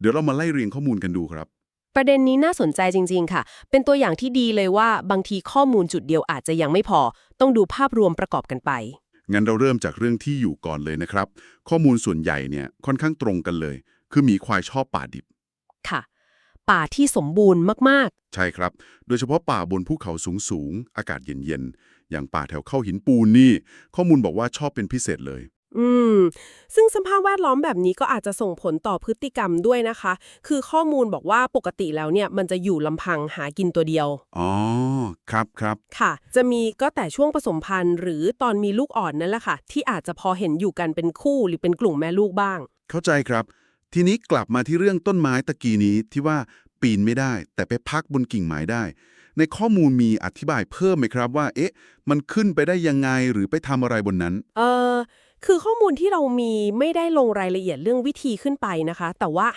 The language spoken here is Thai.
เดี๋ยวเรามาไล่เรียงข้อมูลกันดูครับ ประเด็นนี้น่าสนใจจริง ๆ ค่ะ เป็นตัวอย่างที่ดีเลยว่าบางทีข้อมูลจุดเดียวอาจจะยังไม่พอ ต้องดูภาพรวมประกอบกันไป งั้นเราเริ่มจากเรื่องที่อยู่ก่อนเลยนะครับ ข้อมูลส่วนใหญ่เนี่ยค่อนข้างตรงกันเลย คือหมีควายชอบป่าดิบ ค่ะ ป่าที่สมบูรณ์มากใช่ครับ โดยเฉพาะป่าบนภูเขาสูงๆอากาศเย็นๆ อย่างป่าแถวเข้าหินปูนนี่ ข้อมูลบอกว่าชอบเป็นพิเศษเลย อืม ซึ่งสภาพแวดล้อมแบบนี้ก็อาจจะส่งผลต่อพฤติกรรมด้วยนะคะ คือข้อมูลบอกว่าปกติแล้วเนี่ยมันจะอยู่ลำพังหากินตัวเดียว อ๋อ ครับครับ ค่ะ จะมีก็แต่ช่วงผสมพันธุ์ หรือตอนมีลูกอ่อนนั่นแหละค่ะ ที่อาจจะพอเห็นอยู่กันเป็นคู่หรือเป็นกลุ่มแม่ลูกบ้าง เข้าใจครับ ทีนี้กลับมาที่เรื่องต้นไม้ตะกี้นี้ที่ว่าปีนไม่ได้ แต่ไปพักบนกิ่งไม้ได้ ในข้อมูลมีอธิบายเพิ่มไหมครับว่า เอ๊ะ มันขึ้นไปได้ยังไงหรือไปทำอะไรบนนั้น เออ คือข้อมูลที่เรามีไม่ได้ลงรายละเอียดเรื่องวิธีขึ้นไปนะคะ แต่ว่าให้